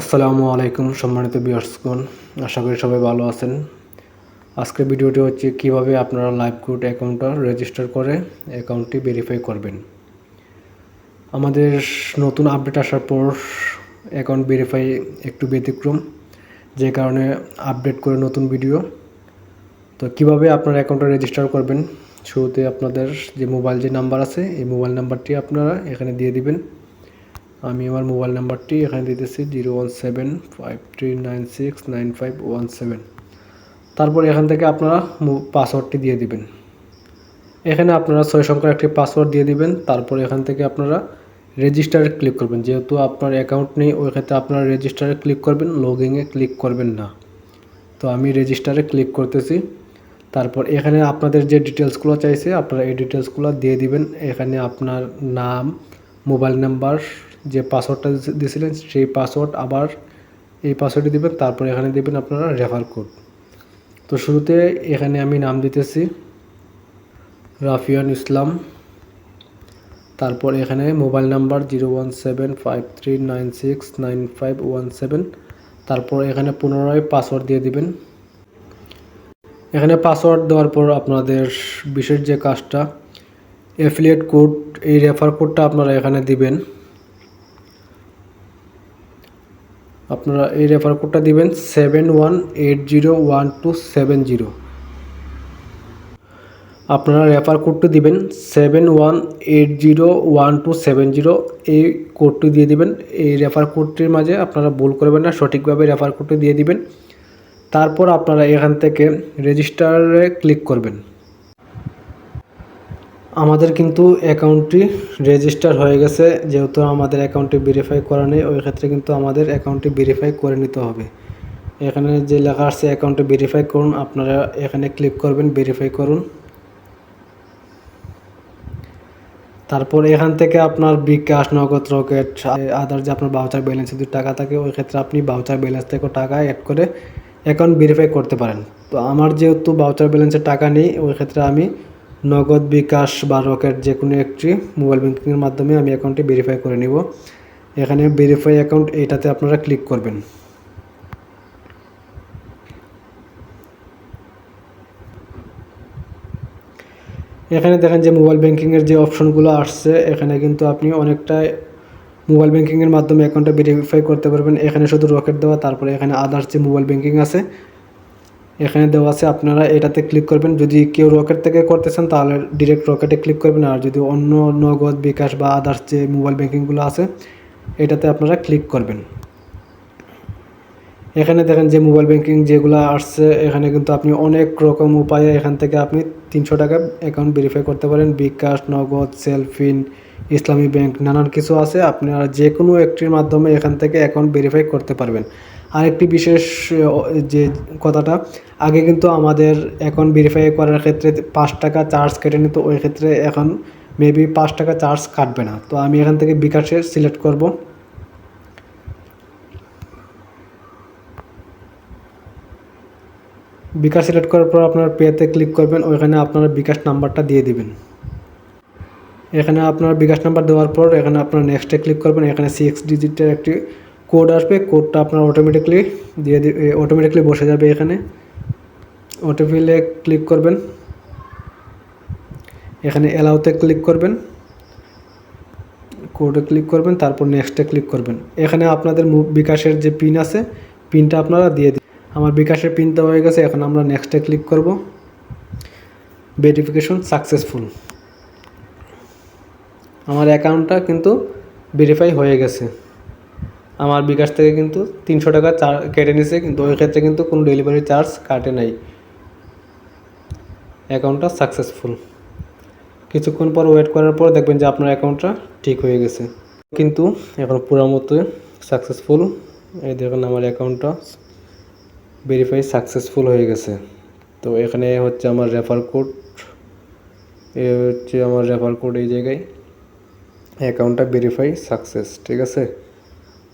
আসসালামু আলাইকুম সম্মানিত বিয়ার্সগণ আশা করি সবাই ভালো আছেন। আজকের ভিডিওটি হচ্ছে কীভাবে আপনারা লাইভ কোড অ্যাকাউন্টটা রেজিস্টার করে অ্যাকাউন্টটি ভেরিফাই করবেন। আমাদের নতুন আপডেট আসার পর অ্যাকাউন্ট ভেরিফাই একটু ব্যতিক্রম, যে কারণে আপডেট করে নতুন ভিডিও তো কীভাবে আপনার অ্যাকাউন্টটা রেজিস্টার করবেন, শুরুতে আপনাদের যে মোবাইল যে নাম্বার আছে, এই মোবাইল নাম্বারটি আপনারা এখানে দিয়ে দিবেন। আমি আমার মোবাইল নাম্বারটি এখানে দিতেছি zero one seven, five three nine six, nine five one seven. তারপর এখান থেকে আপনারা পাসওয়ার্ডটি দিয়ে দিবেন। এখানে আপনারা ছয় সংখ্যার একটি পাসওয়ার্ড দিয়ে দিবেন, তারপর এখান থেকে আপনারা রেজিস্টারে ক্লিক করবেন। যেহেতু আপনার অ্যাকাউন্ট নেই, ওই ক্ষেত্রে আপনারা রেজিস্টারে ক্লিক করবেন লগিংয়ে ক্লিক করবেন না। তো আমি রেজিস্টারে ক্লিক করতেছি। তারপর এখানে আপনাদের যে ডিটেলসগুলো চাইছে, আপনারা এই ডিটেলসগুলো দিয়ে দিবেন। এখানে আপনার নাম মোবাইল নাম্বার যে পাসওয়ার্ডটা দিয়েছিলেন সেই পাসওয়ার্ড আবার এই পাসওয়ার্ডটি দিবেন, তারপর এখানে দেবেন আপনারা রেফার কোড তো শুরুতে এখানে আমি নাম দিতেছি রাফিয়ান ইসলাম, তারপর এখানে mobile number zero one seven five three nine six nine five one seven, তারপর এখানে পুনরায় পাসওয়ার্ড দিয়ে দিবেন। এখানে পাসওয়ার্ড দেওয়ার পর আপনাদের বিশেষ যে কাজটা অ্যাফিলিয়েট কোড এই রেফার কোডটা আপনারা এখানে দিবেন। আপনারা এই রেফার কোডটা দিবেন seven one eight zero one two seven zero আপনারা রেফার কোডটি দিবেন seven one eight zero one two seven zero এই কোডটি দিয়ে দিবেন। এই রেফার কোডটির মাঝে আপনারা ভুল করবেন না, সঠিকভাবে রেফার কোডটি দিয়ে দিবেন। তারপর আপনারা এখান থেকে রেজিস্টারে ক্লিক করবেন। আমাদের কিন্তু অ্যাকাউন্টটি রেজিস্টার হয়ে গেছে, যেহেতু আমাদের অ্যাকাউন্টটি ভেরিফাই করা নেই, ওই ক্ষেত্রে কিন্তু আমাদের অ্যাকাউন্টটি ভেরিফাই করে নিতে হবে। এখানে যে লেখা আছে অ্যাকাউন্টে ভেরিফাই করুন, আপনারা এখানে ক্লিক করবেন ভেরিফাই করুন। তারপর এখান থেকে আপনার বিকাশ, নগদ, রকেট আদার যে আপনার বাউচার ব্যালেন্স যদি টাকা থাকে, ওই ক্ষেত্রে আপনি বাউচার ব্যালেন্স থেকে টাকা অ্যাড করে অ্যাকাউন্ট ভেরিফাই করতে পারেন। তো আমার যেহেতু বাউচার ব্যালেন্সের টাকা নেই, ওই ক্ষেত্রে আমি নগদ বিকাশ বা রকেট যে কোনো একটি মোবাইল ব্যাঙ্কিংয়ের মাধ্যমে আমি অ্যাকাউন্টটি ভেরিফাই করে নিব। এখানে ভেরিফাই অ্যাকাউন্ট এইটাতে আপনারা ক্লিক করবেন। এখানে দেখেন যে মোবাইল ব্যাঙ্কিংয়ের যে অপশনগুলো আসছে, এখানে কিন্তু আপনি অনেকটা মোবাইল ব্যাঙ্কিংয়ের মাধ্যমে অ্যাকাউন্টটা ভেরিফাই করতে পারবেন। এখানে শুধু রকেট দেওয়া, তারপরে এখানে আদার্স যে মোবাইল ব্যাঙ্কিং আছে এখানে দেওয়া আছে, আপনারা এটাতে ক্লিক করবেন। যদি কেউ রকেট থেকে করতেছেন, তাহলে ডিরেক্ট রকেটে ক্লিক করবেন। আর যদি অন্য নগদ, বিকাশ বা আদার্স যে মোবাইল ব্যাঙ্কিংগুলো আছে, এটাতে আপনারা ক্লিক করবেন। এখানে দেখেন যে মোবাইল ব্যাঙ্কিং যেগুলো আসছে, এখানে কিন্তু আপনি অনেক রকম উপায়ে এখান থেকে আপনি তিনশো টাকা অ্যাকাউন্ট ভেরিফাই করতে পারেন। বিকাশ, নগদ সেলফিন ইসলামী ব্যাংক নানান কিছু আছে। আপনারা যে কোনো একটির মাধ্যমে এখান থেকে অ্যাকাউন্ট ভেরিফাই করতে পারবেন। আরেকটি বিশেষ যে কথাটা, আগে কিন্তু আমাদের এখন ভেরিফাই করার ক্ষেত্রে পাঁচ টাকা চার্জ কেটে নিত, ওই ক্ষেত্রে এখন মেবি পাঁচ টাকা চার্জ কাটবে না। তো আমি এখান থেকে বিকাশে সিলেক্ট করব। বিকাশ সিলেক্ট করার পর আপনার পেতে ক্লিক করবেন, ওইখানে আপনার বিকাশ নাম্বারটা দিয়ে দিবেন। এখানে আপনার বিকাশ নাম্বার দেওয়ার পর এখানে আপনার নেক্সটে ক্লিক করবেন, এখানে সিক্স ডিজিটের একটি কোড আসবে কোডটা আপনার অটোমেটিকলি দিয়ে অটোমেটিকলি বসে যাবে এখানে। অটোফিলে ক্লিক করবেন। এখানে অ্যালাউতে ক্লিক করবেন। কোডে ক্লিক করবেন, তারপর নেক্সটে ক্লিক করবেন। এখানে আপনাদের বিকাশের যে পিন আছে পিনটা আপনারা দিয়ে দিন। আমার বিকাশের পিন দেওয়া হয়ে গেছে, এখন আমরা নেক্সটে ক্লিক করব। ভেরিফিকেশন সাকসেসফুল আমার অ্যাকাউন্টটা কিন্তু ভেরিফাই হয়ে গেছে। আমার বিকাশ থেকে কিন্তু তিনশো টাকা চার কেটে নিছে, কিন্তু ওই ক্ষেত্রে কিন্তু কোনো ডেলিভারি চার্জ কাটে নাই। অ্যাকাউন্টটা সাকসেসফুল কিছুক্ষণ পর ওয়েট করার পর দেখবেন যে আপনার অ্যাকাউন্টটা ঠিক হয়ে গেছে। কিন্তু এখন পুরো মতো সাকসেসফুল এই দেখুন আমার অ্যাকাউন্টটা ভেরিফাই সাকসেসফুল হয়ে গেছে। তো এখানে হচ্ছে আমার রেফার কোড এ হচ্ছে আমার রেফার কোড এই জায়গায় অ্যাকাউন্টটা ভেরিফাই সাকসেস ঠিক আছে?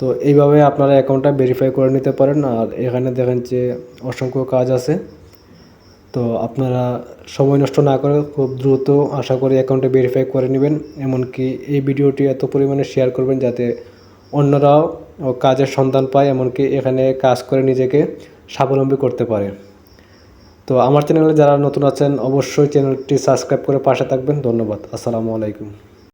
তো এইভাবে আপনারা অ্যাকাউন্টটা ভেরিফাই করে নিতে পারেন আর এখানে দেখেন যে অসংখ্য কাজ আছে। তো আপনারা সময় নষ্ট না করে খুব দ্রুত আশা করি অ্যাকাউন্টে ভেরিফাই করে নেবেন। এমনকি এই ভিডিওটি এত পরিমাণে শেয়ার করবেন যাতে অন্যরাও কাজের সন্ধান পায়, এমনকি এখানে কাজ করে নিজেকে স্বাবলম্বী করতে পারে। তো আমার চ্যানেলে যারা নতুন আছেন, অবশ্যই চ্যানেলটি সাবস্ক্রাইব করে পাশে থাকবেন। ধন্যবাদ। আসসালামু আলাইকুম।